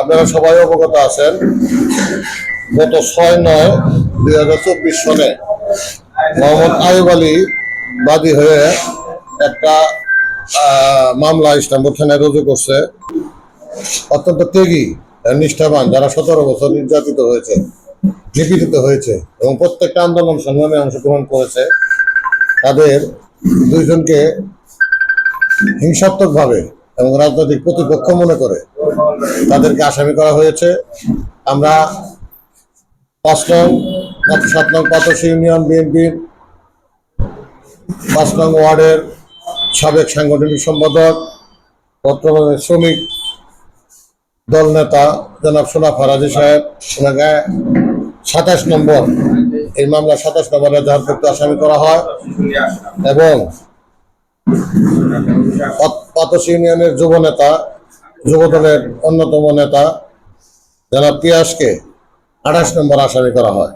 আপনারা সবাই অবগত আছেন, গত ছয় নয় দুই হাজার চব্বিশ সনে মোহাম্মদ আয়ুব আলী বাদী হয়ে একটা মামলা ইসলামপুর থানায় রুজু করছে। অত্যন্ত ত্যাগী নিষ্ঠাবান, যারা সতেরো বছর নির্যাতিত হয়েছে নিপীড়িত হয়েছে, এবং প্রত্যেকটা আন্দোলন সংগ্রামে অংশগ্রহণ করেছে, তাদের দুইজনকে হিংসাত্মকভাবে এবং রাজনৈতিক প্রতিপক্ষ মনে করে তাদেরকে আসামি করা হয়েছে। আমরা পাঁচ নং সাত নং পাতসী ইউনিয়ন বিএনপির পাঁচ নং ওয়ার্ডের সাবেক সাংগঠনিক সম্পাদক, বর্তমানে শ্রমিক দল নেতা জনাব সোনা ফারাজি সাহেব, ওনাকে সাতাশ নম্বর, এই মামলা সাতাশ নম্বরে জাহাজভুক্ত আসামি করা হয় এবং পাতস ইউনিয়নের যুব নেতা, যুব দলের অন্যতম নেতা, জনাব পিয়াসকে আঠাশ নম্বর আসামি করা হয়।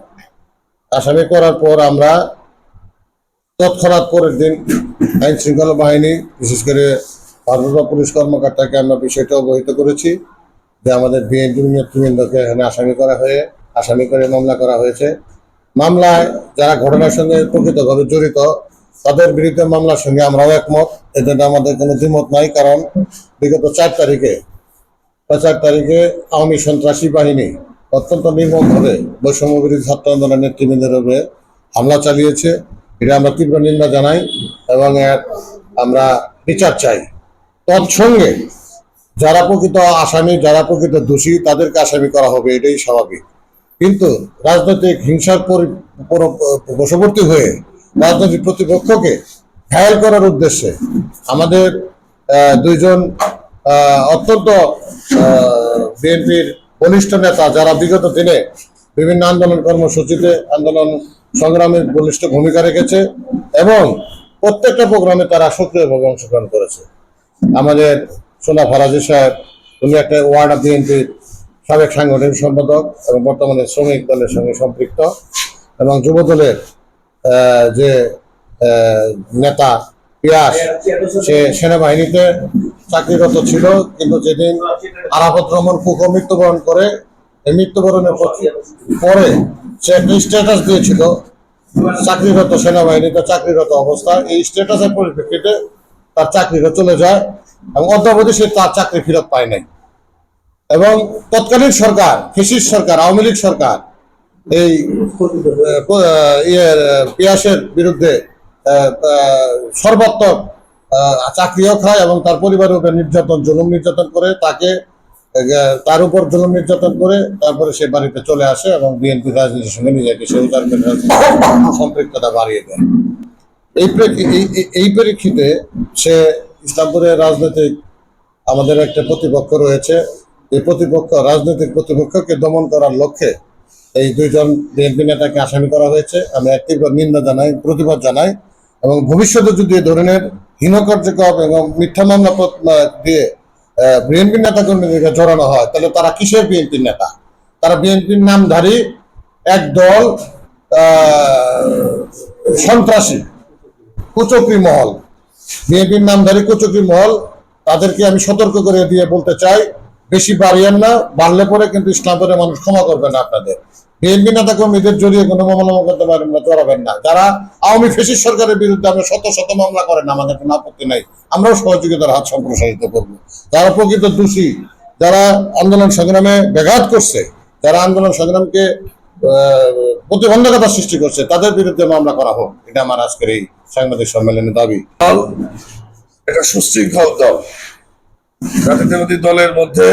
আসামি করার পর আমরা তৎক্ষণাৎ পরের দিন আইন শৃঙ্খলা বাহিনী, বিশেষ করে ভারপ্রাপ্ত পুলিশ কর্মকর্তাকে আমরা বিষয়টা অবহিত করেছি যে আমাদের বিএনপি নেতৃবৃন্দকে এখানে আসামি করা হয়ে, আসামি করে মামলা করা হয়েছে। মামলায় যারা ঘটনার সঙ্গে প্রকৃতভাবে জড়িত তাদের বিরুদ্ধে মামলার সঙ্গে আমরাও একমত। এজন্য আমাদের কোনো দ্বিমত নাই, কারণ বিগত চার তারিখে চার তারিখে আওয়ামী সন্ত্রাসী বাহিনী অত্যন্ত নির্মমভাবে বৈষম্য বিরোধী ছাত্র আন্দোলনের নেতৃবৃন্দের উপরে হামলা চালিয়েছে। এটা আমরা তীব্র নিন্দা জানাই এবং আমরা বিচার চাই। তৎসঙ্গে যারা প্রকৃত আসামি, যারা প্রকৃত দোষী, তাদেরকে আসামি করা হবে, এটাই স্বাভাবিক। কিন্তু রাজনৈতিক হিংসার বশবর্তী হয়ে রাজনৈতিক প্রতিপক্ষকে ঘায়াল করার উদ্দেশ্যে আমাদের দুইজন অত্যন্ত বিএনপির বলিষ্ঠ নেতা যারা বিগত দিনে বিভিন্ন আন্দোলন কর্মসূচিতে আন্দোলন সংগ্রামে বলিষ্ঠ ভূমিকা রেখেছে এবং প্রত্যেকটা প্রোগ্রামে তারা সক্রিয়ভাবে অংশগ্রহণ করেছে। আমাদের সোনা ফরাজি সাহেব, উনি একটা ওয়ার্ড অফ বিএনপির সাবেক সাংগঠনিক সম্পাদক এবং বর্তমানে শ্রমিক দলের সঙ্গে সম্পৃক্ত এবং যুব দলের যে নেতা পিয়াস, সে সেনাবাহিনীতে চাকরিরত ছিল, কিন্তু যেদিন আরাফত রহমান কুকো মৃত্যুবরণ করে, এই মৃত্যুবরণের পরে সে স্ট্যাটাস দিয়েছিল, চাকরিরত সেনাবাহিনীতে চাকরিরত অবস্থা। এই স্ট্যাটাসের পরিপ্রেক্ষিতে তার চাকরিটা চলে যায় এবং অদ্যাবধি সে তার চাকরি ফেরত পায় নাই। এবং তৎকালীন সরকার ফেসিস সরকার, আওয়ামী লীগ সরকার এই পিয়াসের বিরুদ্ধে সর্বাত্মক চাকরিও খায় এবং তার পরিবারের উপর নির্যাতন, জুলুম নির্যাতন করে তাকে তার উপর জুলুম নির্যাতন করে তারপরে সে বাড়িতে চলে আসে এবং বিএনপি রাজনীতির সঙ্গে নিজেকে সে উদারমের রাজনীতির সম্পৃক্ততা বাড়িয়ে দেয়। এই প্রেক্ষি- এই- এই- এই প্রেক্ষিতে সে ইসলামপুরের রাজনৈতিক আমাদের একটা প্রতিপক্ষ রয়েছে। এই প্রতিপক্ষ, রাজনৈতিক প্রতিপক্ষকে দমন করার লক্ষ্যে এই দুইজন বিএনপি নেতাকে আসামি করা হয়েছে। আমি এক তীব্র নিন্দা জানাই, প্রতিবাদ জানাই এবং ভবিষ্যতে যদি এ ধরনের হীন কার্যকলাপ এবং মিথ্যা মামলা দিয়ে বিএনপি নেতা কর্মীদেরকে জড়ানো হয়, তাহলে তারা কিসের বিএনপি নেতা? তারা বিএনপির নামধারী এক দল সন্ত্রাসী, কুচক্রি মহল। বিএনপির নামধারী কুচক্রি মহল, তাদেরকে আমি সতর্ক করে দিয়ে বলতে চাই বেশি বাড়িয়েন না, বাড়লে পরে কিন্তু ইসলামপুরের মানুষ ক্ষমা করবে না আপনাদের। বিএনপি নেতা কর্মীদের জড়িয়ে কোনো মামলা করতে পারেন না চড়াবেন না। যারা আওয়ামী ফেসিস সরকারের বিরুদ্ধে আমরা শত শত মামলা করেন, আমাদের কোনো আপত্তি নাই। আমরাও সহযোগিতার হাত সম্প্রসারিত করব। যারা প্রকৃত দোষী, যারা আন্দোলন সংগ্রামে ব্যাঘাত করছে, যারা আন্দোলন সংগ্রামকে প্রতিবন্ধকতা সৃষ্টি করছে, তাদের বিরুদ্ধে মামলা করা হোক। এটা আমার আজকের এই সাংবাদিক সম্মেলনের দাবি। এটা সুশৃঙ্খল দল। জাতীয়তাবাদী দলের মধ্যে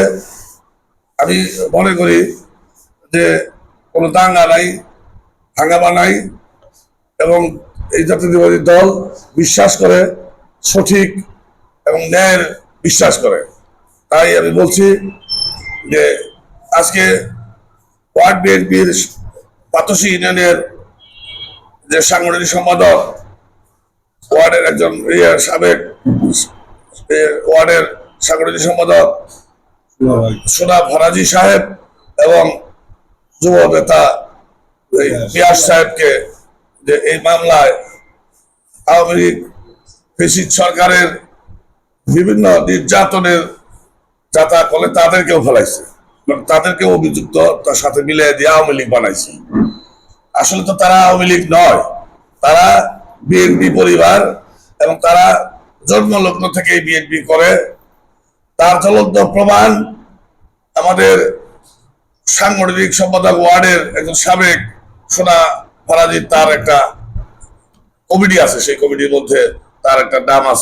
আমি মনে করি যে কোনো দাঙ্গা নাই হাঙ্গামা নাই এবং এই জাতীয়তাবাদী দল বিশ্বাস করে, সঠিক এবং ন্যায়ের বিশ্বাস করে। তাই আমি বলছি যে আজকে ওয়ার্ড বিএনপির পাতসী ইউনিয়নের যে সাংগঠনিক সম্পাদক, ওয়ার্ডের একজন ইয়ে সাবেক ওয়ার্ডের সাংগঠনিক সম্পাদক সোনা ফরাজি সাহেব এবং যুব নেতা পিয়াস সাহেবকে যে এই মামলায় আওয়ামী লীগ ফেসিদ সরকারের বিভিন্ন নির্যাতনের যাতা করলে তাদেরকেও ফেলাইছে। মানে তাদেরকেও অভিযুক্ত, তার সাথে মিলিয়ে দিয়ে আওয়ামী লীগ বানাইছে। আসলে তো তারা আওয়ামী লীগ নয়, তারা বিএনপি পরিবার এবং তারা জন্মলগ্ন থেকেই বিএনপি করে। তার চলন্ত প্রমাণ আমাদের সাংগঠনিক সম্পাদক ওয়ার্ডের একজন সাবেক সোনা ফরাজির তার একটা কমিটি আছে, সেই কমিটির মধ্যে তার একটা নাম আছে।